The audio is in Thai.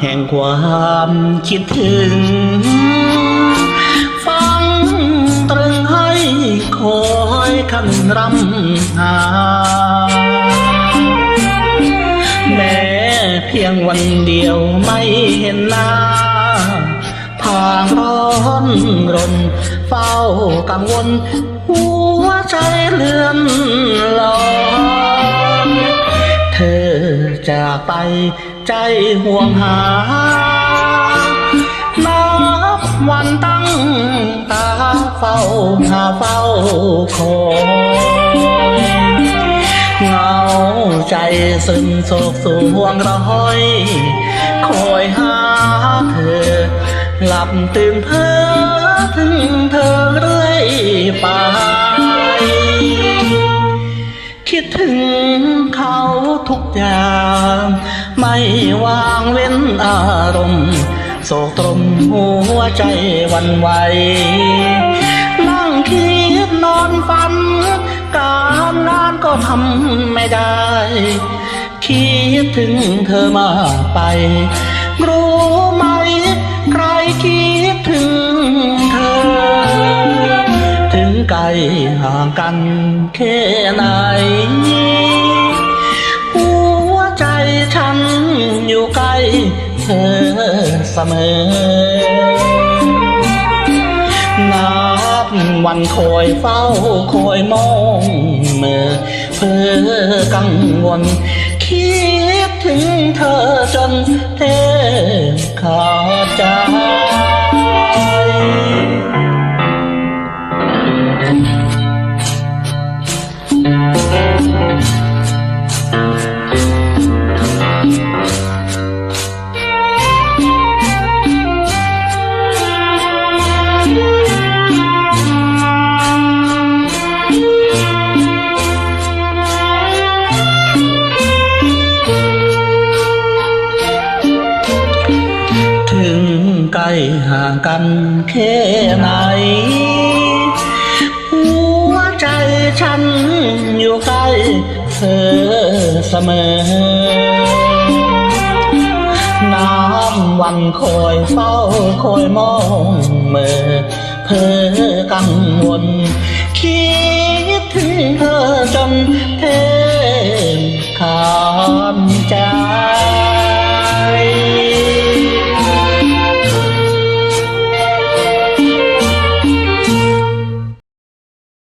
แห่งความคิดถึง ฟังตรึงให้คอยคันรำหา แม้เพียงวันเดียวไม่เห็นหน้าทางร้อนรน เฝ้ากังวล หัวใจเลื่อนลอยเธอจากไป ใจห่วงหา นับวันตั้งตาเฝ้าหาเฝ้าคอยเงาใจซึมโศกสวงร้อยคอยหาเธอ หลับตื่นเพ้อถึงเธอ ทุกอย่าง ไม่วางเว้นอารมณ์โศกตรมหัวใจวันไหว นั่งคิดนอนฝัน การงานก็ทำไม่ได้ คิดถึงเธอมากไป รู้ไหม ใครคิดถึงเธอ ถึงไกลห่างกันแค่ไหน อยู่ใกล้เธอเสมอ นับวันคอยเฝ้าคอยมองเมื่อเพื่อกังวล คิดถึงเธอจนเทขาดใจ ใด้ห่างกันแค่ไหน หัวใจฉันอยู่ใกล้เธอเสมอ น้ำวันคอยเฝ้าคอยมองเมื่อเพอกังวล คิดถึงเธอจนเท